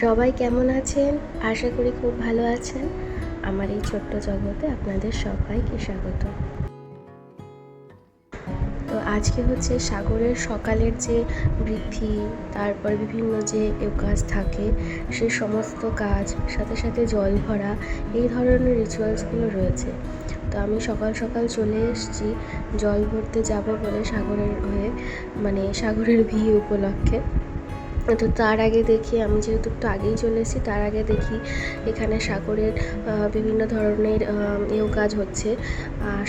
সবাই কেমন আছেন? আশা করি খুব ভালো আছেন। আমার এই ছোট্ট জগতে আপনাদের সবাইকে স্বাগত। তো আজকে হচ্ছে সাগরের সকালের যে বৃদ্ধি, তারপর বিভিন্ন যে কাজ থাকে, সে সমস্ত কাজ, সাথে সাথে জল ভরা, এই ধরনের রিচুয়ালসগুলো রয়েছে। তো আমি সকাল সকাল চলে এসেছি, জল ভরতে যাব বলে সাগরের হয়ে মানে সাগরের ভিড় উপলক্ষে। তো তার আগে দেখি, আমি যেহেতু একটু আগেই চলে এসেছি, তার আগে দেখি এখানে সাগরের বিভিন্ন ধরনের এও কাজ হচ্ছে।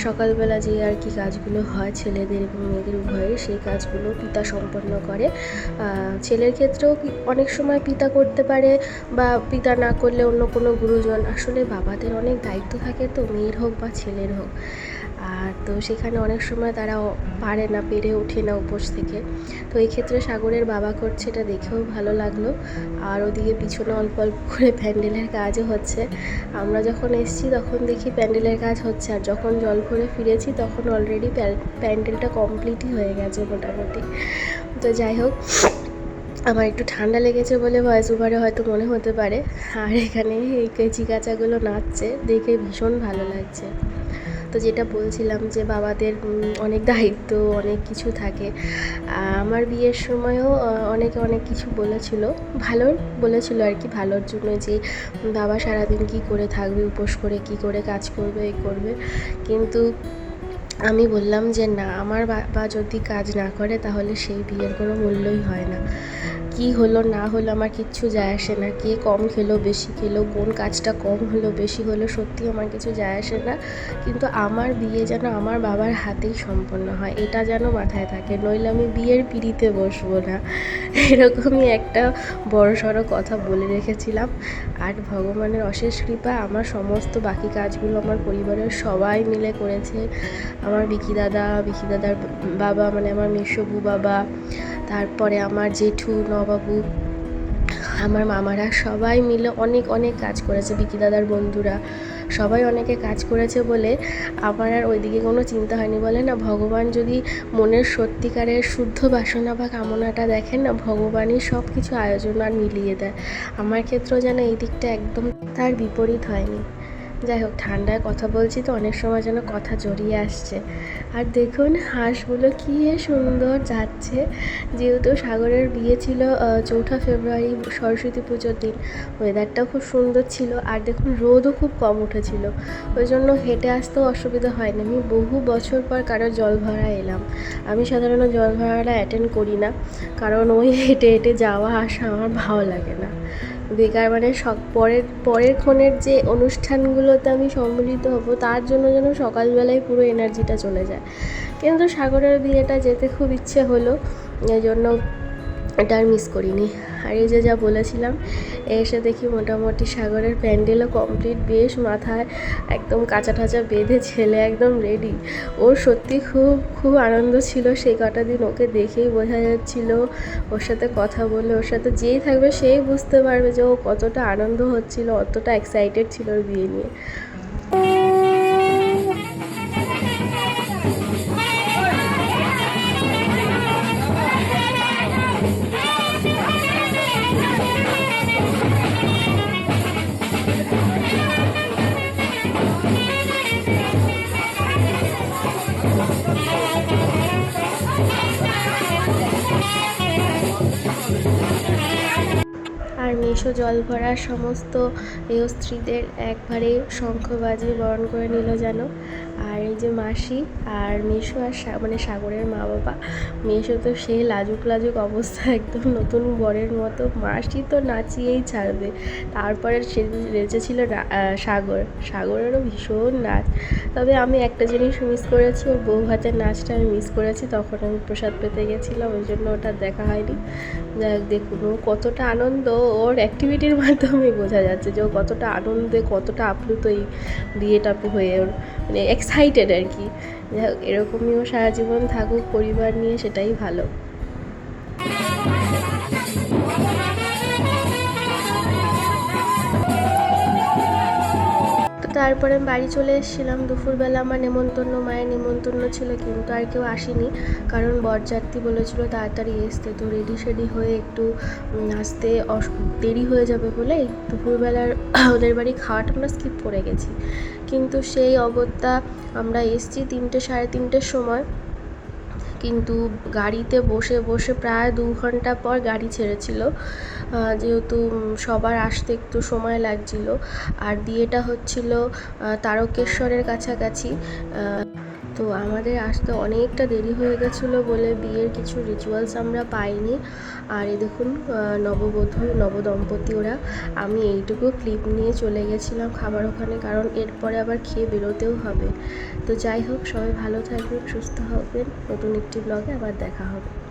সকালবেলা যে আর কি কাজগুলো হয় ছেলেদের এবং মেয়েদের উভয়ের সেই কাজগুলো পিতা সম্পন্ন করে। ছেলের ক্ষেত্রেও অনেক সময় পিতা করতে পারে বা পিতা না করলে অন্য কোনো গুরুজন। আসলে বাবাদের অনেক দায়িত্ব থাকে তো, মেয়ের হোক বা ছেলের হোক। আর তো সেখানে অনেক সময় তারা পারে না, পেরে ওঠে না উপোস থেকে। তো এই ক্ষেত্রে সাগরের বাবা করছে এটা দেখেও ভালো লাগল। আর ওদিকে পিছনে অল্প অল্প করে প্যান্ডেলের কাজও হচ্ছে। আমরা যখন এসছি তখন দেখি প্যান্ডেলের কাজ হচ্ছে। আর যখন জল ভরে ফিরেছি তখন অলরেডি প্যান্ডেলটা কমপ্লিটই হয়ে গেছে মোটামুটি। তো যাই হোক, আমার একটু ঠান্ডা লেগেছে বলে ভয়েস ওভারে হয়তো মনে হতে পারে। আর এখানে এই কেচি কাচাগুলো নাচছে, দেখে ভীষণ ভালো লাগছে। তো যেটা বলছিলাম যে বাবাদের অনেক দায়িত্ব, অনেক কিছু থাকে। আমার বিয়ের সময়ও অনেকে অনেক কিছু বলেছিল। ভালোর বলেছিল আর কি, ভালোর জন্য যে বাবা সারাদিন কি করে থাকবে, উপোস করে কি করে কাজ করবে এই করবে। কিন্তু আমি বললাম যে, না, আমার বাবা যদি কাজ না করে, তাহলে সেই বিয়ের কোনো মূল্যই হয় না। কি হলো, না হলো আমার কিচ্ছু যায় আসে না। কে কম খেলো, বেশি খেলো, কোন কাজটা কম হলো, বেশি হলো, সত্যি আমার কিছু যায় আসে না। কিন্তু আমার বিয়ে যেন আমার বাবার হাতেই সম্পন্ন হয়, এটা যেন মাথায় থাকে। নইলে আমি বিয়ের পিড়িতে বসবো না। এরকমই একটা বড় সড়ো কথা বলে রেখেছিলাম। আর ভগবানের অশেষ কৃপা, আমার সমস্ত বাকি কাজগুলো আমার পরিবারের সবাই মিলে করেছে। আমার বিকি দাদা বিকি দাদার বাবা মানে আমার মেসবু বাবা, তারপরে আমার জেঠু নবাবু আমার মামারা সবাই মিলে অনেক অনেক কাজ করেছে, বিকি দাদার বন্ধুরা। সবাই অনেকে কাজ করেছে বলে আমার আর ওইদিকে কোনো চিন্তা হয়নি বলে না, ভগবান যদি মনের সত্যিকারের শুদ্ধ বাসনা বা কামনাটা দেখেন না, ভগবানই সব কিছু আয়োজন আর মিলিয়ে দেয়। আমার ক্ষেত্রেও যেন এই দিকটা একদম তার বিপরীত হয়নি। যাই হোক, ঠান্ডায় কথা বলছি তো, অনেক সময় যেন কথা জড়িয়ে আসছে। আর দেখুন, হাঁসগুলো কি সুন্দর যাচ্ছে। যেহেতু সাগরের বিয়ে ছিল চৌঠা ফেব্রুয়ারি সরস্বতী পুজোর দিন ওয়েদারটাও খুব সুন্দর ছিল আর দেখুন, রোদও খুব কম উঠেছিল। ওই জন্য হেঁটে আসতেও অসুবিধা হয়নি। আমি বহু বছর পর কারও জল এলাম। আমি সাধারণত জল ভরাটা অ্যাটেন্ড করি না, কারণ ওই হেঁটে হেঁটে যাওয়া, আসা আমার ভালো লাগে না। বেকার মানে পরের পরের ক্ষণের যে অনুষ্ঠানগুলোতে আমি সম্মিলিত হব, তার জন্য যেন সকালবেলায় পুরো এনার্জিটা চলে যায়। কিন্তু সাগরের বিয়েটা যেতে খুব ইচ্ছে হলো এই জন্য এটা আর মিস করিনি। আর এই যে যা বলেছিলাম এসে দেখি মোটামুটি সাগরের প্যান্ডেলও কমপ্লিট বেশ মাথায় একদম কাঁচা টাচা বেঁধে ছেলে একদম রেডি ওর সত্যি খুব খুব আনন্দ ছিল সেই কটা দিন ওকে দেখেই বোঝা যাচ্ছিল। ওর সাথে কথা বলে, ওর সাথে যেই থাকবে সেই বুঝতে পারবে যে ও কতটা আনন্দ হচ্ছিল, অতটা এক্সাইটেড ছিল ওর বিয়ে নিয়ে। জল ভরার সমস্ত স্ত্রীদের একবারে শঙ্খ বাজিয়ে বরণ করে নিল যেন। আর এই যে মাসি আর মেশো আর সা- মানে সাগরের মা বাবা, মেশো তো সেই লাজুক লাজুক অবস্থা, একদম নতুন বরের মতো। মাসি তো নাচিয়েই ছাড়বে। তারপরে সে রেচেছিল সাগর। সাগরেরও ভীষণ নাচ। তবে আমি একটা জিনিস মিস করেছি, ওর বউ ভাতের নাচটা আমি মিস করেছি। তখন আমি প্রসাদ পেতে গেছিলাম, ওই জন্য ওটা দেখা হয়নি। যাই হোক, দেখুন ও কতটা আনন্দ। ওর অ্যাক্টিভিটির মাধ্যমে বোঝা যাচ্ছে যে ও কতটা আনন্দে, কতটা আপ্লুত এই বিয়েটা হয়ে ওর মানে এক্সাইটেড আর কি। এরকমই ও সারা জীবন থাকুক, পরিবার নিয়ে সেটাই ভালো। তারপরে আমি বাড়ি চলে এসেছিলাম। দুপুরবেলা আমার নেমন্তন্ন, মায়ের নেমন্তন্ন ছিল কিন্তু আর কেউ আসেনি। কারণ বরযাত্রী বলেছিল তাড়াতাড়ি এসতে। তো রেডি সেডি হয়ে একটু আসতে দেরি হয়ে যাবে বলে দুপুরবেলার ওদের বাড়ি খাওয়াটা আমরা স্কিপ করে গেছি। কিন্তু সেই অগত্যা আমরা এসছি তিনটে, সাড়ে তিনটের সময়। কিন্তু গাড়িতে বসে বসে প্রায় দু ঘণ্টা পর গাড়ি ছেড়েছিল। যেহেতু সবার আসতে একটু সময় লাগছিল। আর বিয়েটা হচ্ছিল তারকেশ্বরের কাছাকাছি। তো আমাদের আসতে অনেকটা দেরি হয়ে গেছিল বলে বিয়ের কিছু রিচুয়ালস আমরা পাইনি। আর এই দেখুন নববধূ, নবদম্পতি ওরা। আমি এইটুকু ক্লিপ নিয়ে চলে গেছিলাম খাবার ওখানে, কারণ এরপরে আবার খেয়ে বেরোতেও হবে। তো যাই হোক, সবাই ভালো থাকবেন, সুস্থ হবেন। নতুন একটি ব্লগে আবার দেখা হবে।